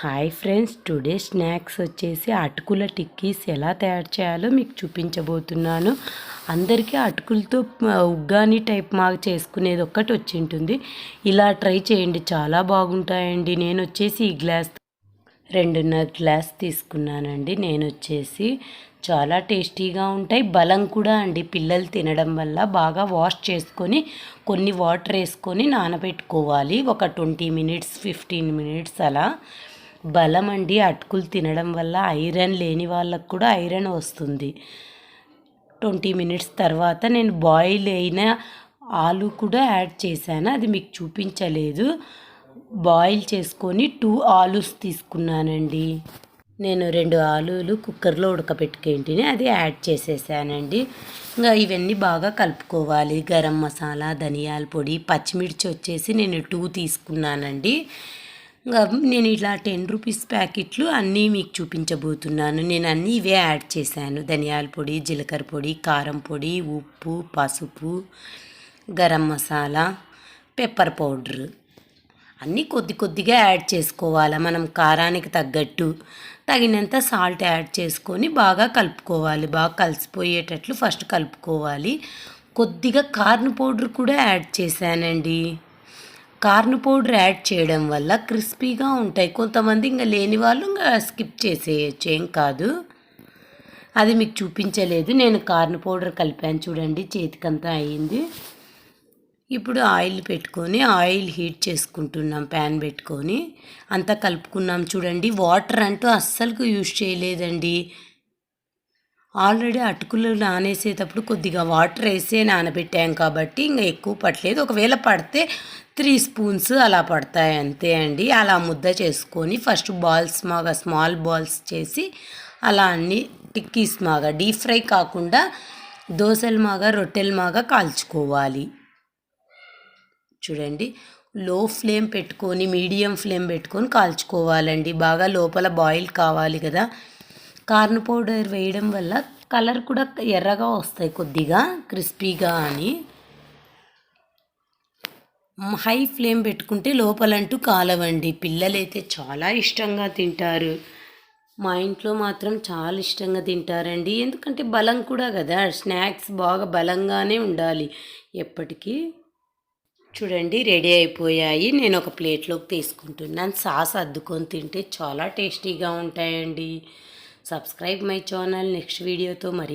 Hi friends today snacks వచ్చేసి అటుకుల టిక్కీస్ ఎలా తయారు చేయాలో మీకు చూపించబోతున్నాను. అందరికీ అటుకులతో ఉగ్గాని టైప్ మాకు చేసుకునేది ఒక్కటి వచ్చి ఉంటుంది. ఇలా ట్రై చేయండి చాలా బాగుంటాయండి. నేను వచ్చేసి ఈ గ్లాస్ రెండున్నర గ్లాస్ తీసుకున్నానండి. నేను వచ్చేసి చాలా టేస్టీగా ఉంటాయి. బలం కూడా అండి పిల్లలు తినడం వల్ల బాగా వాష్ చేసుకొని కొన్ని వాటర్ వేసుకొని నానబెట్టుకోవాలి. ఒక ట్వంటీ మినిట్స్ ఫిఫ్టీన్ మినిట్స్ అలా. బలం అండి అటుకులు తినడం వల్ల ఐరన్ లేని వాళ్ళకు కూడా ఐరన్ వస్తుంది. ట్వంటీ మినిట్స్ తర్వాత నేను బాయిల్ అయిన ఆలు కూడా యాడ్ చేశాను. అది మీకు చూపించలేదు. బాయిల్ చేసుకొని టూ ఆలూస్ తీసుకున్నానండి. నేను రెండు ఆలులు కుక్కర్లో ఉడకబెట్టుకేంటిని అది యాడ్ చేసేసానండి. ఇంకా ఇవన్నీ బాగా కలుపుకోవాలి. గరం మసాలా ధనియాల పొడి పచ్చిమిర్చి వచ్చేసి నేను టూ తీసుకున్నానండి. ఇంకా నేను ఇలా టెన్ రూపీస్ ప్యాకెట్లు అన్నీ మీకు చూపించబోతున్నాను. నేను అన్నీ ఇవే యాడ్ చేశాను. ధనియాల పొడి జీలకర్ర పొడి కారం పొడి ఉప్పు పసుపు గరం మసాలా పెప్పర్ పౌడర్. అన్నీ కొద్ది కొద్దిగా యాడ్ చేసుకోవాలి. మనం కారానికి తగ్గట్టు తగినంత సాల్ట్ యాడ్ చేసుకొని బాగా కలుపుకోవాలి. బాగా కలిసిపోయేటట్లు ఫస్ట్ కలుపుకోవాలి. కొద్దిగా కార్న్ పౌడర్ కూడా యాడ్ చేశానండి. కార్న్ పౌడర్ యాడ్ చేయడం వల్ల క్రిస్పీగా ఉంటాయి. కొంతమంది ఇంకా లేని వాళ్ళు ఇంకా స్కిప్ చేసేయచ్చు ఏం కాదు. అది మీకు చూపించలేదు. నేను కార్న్ పౌడర్ కలిపాను చూడండి చేతికంతా అయ్యింది ఇప్పుడు ఆయిల్ పెట్టుకొని ఆయిల్ హీట్ చేసుకుంటున్నాం ప్యాన్ పెట్టుకొని. అంతా కలుపుకున్నాం చూడండి. వాటర్ అంటూ అస్సలు యూజ్ చేయలేదండి. ఆల్రెడీ అటుకులు నానేసేటప్పుడు కొద్దిగా వాటర్ వేసే నానబెట్టాం కాబట్టి ఇంకా ఎక్కువ పట్టలేదు. ఒకవేళ పడితే త్రీ స్పూన్స్ అలా పడతాయి అంతే అండి. అలా ముద్ద చేసుకొని ఫస్ట్ బాల్స్ మాగా స్మాల్ బాల్స్ చేసి అలా అన్ని టిక్కీస్ మాగా డీప్ ఫ్రై కాకుండా దోశలు మాగా రొట్టెలు మాగా కాల్చుకోవాలి. చూడండి లో ఫ్లేమ్ పెట్టుకొని మీడియం ఫ్లేమ్ పెట్టుకొని కాల్చుకోవాలండి. బాగా లోపల బాయిల్ కావాలి కదా. కార్న్ పౌడర్ వేయడం వల్ల కలర్ కూడా ఎర్రగా వస్తాయి కొద్దిగా క్రిస్పీగా అని. హై ఫ్లేమ్ పెట్టుకుంటే లోపలంటూ కాలవండి. పిల్లలైతే చాలా ఇష్టంగా తింటారు. మా ఇంట్లో మాత్రం చాలా ఇష్టంగా తింటారండి. ఎందుకంటే బలం కూడా కదా స్నాక్స్ బాగా బలంగానే ఉండాలి. ఎప్పటికీ చూడండి రెడీ అయిపోయాయి. నేను ఒక ప్లేట్లోకి తీసుకుంటున్నాను. సాస్ అద్దుకొని తింటే చాలా టేస్టీగా ఉంటాయండి. సబ్స్క్రైబ్ మై ఛానల్ నెక్స్ట్ వీడియోతో మరి